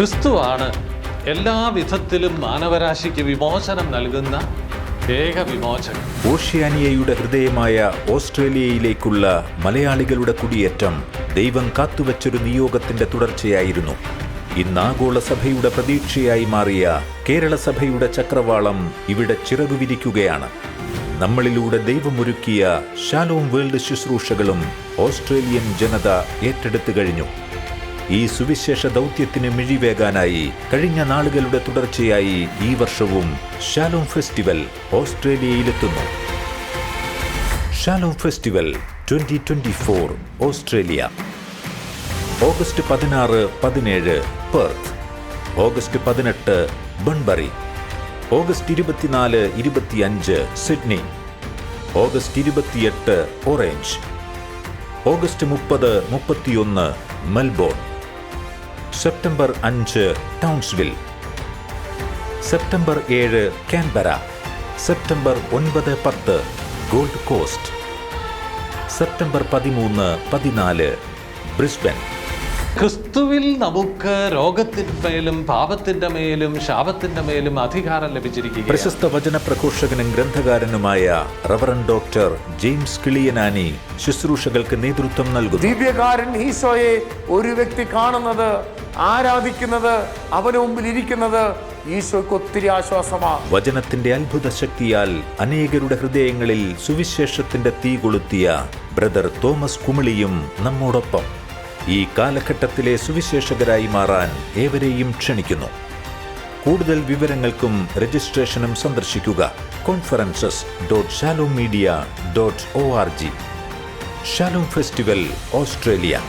ക്രിസ്തുവാണ് എല്ലാ വിധത്തിലും മാനവരാശിക്ക് വിമോചനം നൽകുന്ന ഏക വിമോചകൻ. ഓഷ്യാനിയയുടെ ഹൃദയമായ ഓസ്ട്രേലിയയിലേക്കുള്ള മലയാളികളുടെ കുടിയേറ്റം ദൈവം കാത്തുവച്ചൊരു നിയോഗത്തിന്റെ തുടർച്ചയായിരുന്നു. ഇന്ന് ആഗോള സഭയുടെ പ്രതീക്ഷയായി മാറിയ കേരള സഭയുടെ ചക്രവാളം ഇവിടെ ചിറകു വിരിക്കുകയാണ് നമ്മളിലൂടെ ദൈവമൊരുക്കിയ ഷാലോം വേൾഡ് ശുശ്രൂഷകളും ഓസ്ട്രേലിയൻ ജനത ഏറ്റെടുത്തു കഴിഞ്ഞു. ഈ സുവിശേഷ ദൗത്യത്തിന് മിഴിവേകാനായി കഴിഞ്ഞ നാളുകളുടെ തുടർച്ചയായി ഈ വർഷവും Shalom festival ഓസ്ട്രേലിയയിലെത്തുന്നു. Shalom festival twenty twenty four Australia. August പതിനാറ് പതിനേഴ് പെർത്ത്. ഓഗസ്റ്റ് പതിനെട്ട് ബൺബറി. ഓഗസ്റ്റ് ഇരുപത്തിനാല് ഇരുപത്തിയഞ്ച് സിഡ്നി. ഓഗസ്റ്റ് ഇരുപത്തിയെട്ട് ഓറഞ്ച്. ഓഗസ്റ്റ് മുപ്പത് മുപ്പത്തിയൊന്ന് മെൽബോൺ. സെപ്റ്റംബർ അഞ്ച് ടൗൺസ്വിൽ. സെപ്റ്റംബർ ഏഴ് കാൻബറ. സെപ്റ്റംബർ ഒൻപത് പത്ത് ഗോൾഡ് കോസ്റ്റ്. സെപ്റ്റംബർ പതിമൂന്ന് പതിനാല് ബ്രിസ്ബൻ. ക്രിസ്തുവിൽ നമുക്ക് രോഗത്തിന്മേലും പാപത്തിന്റെ മേലും ശാപത്തിന്റെ മേലും അധികാരം ലഭിച്ചിരിക്കുക പ്രശസ്ത വചന പ്രഘോഷകനും ഗ്രന്ഥകാരനുമായ റവറൻ ഡോക്ടർ ജെയിംസ് കിളിയനാനി ശുശ്രൂഷകൾക്ക് നേതൃത്വം നൽകുന്നു. ദിവ്യകാരൻ ഈശോയെ ഒരു വ്യക്തി കാണുന്നത് ആരാധിക്കുന്നത് അവന് മുമ്പിൽ ഇരിക്കുന്നത് ഈശോയ്ക്ക് ഒത്തിരി ആശ്വാസമാണ് വചനത്തിന്റെ അത്ഭുത ശക്തിയാൽ അനേകരുടെ ഹൃദയങ്ങളിൽ സുവിശേഷത്തിന്റെ തീ കൊളുത്തിയ ബ്രദർ തോമസ് കുമിളിയും നമ്മോടൊപ്പം. ഈ കാലഘട്ടത്തിലെ സുവിശേഷകരായി മാറാൻ ഏവരെയും ക്ഷണിക്കുന്നു. കൂടുതൽ വിവരങ്ങൾക്കും രജിസ്ട്രേഷനും സന്ദർശിക്കുക. Conferences dot Shalom media dot O R G Shalom festival Australia.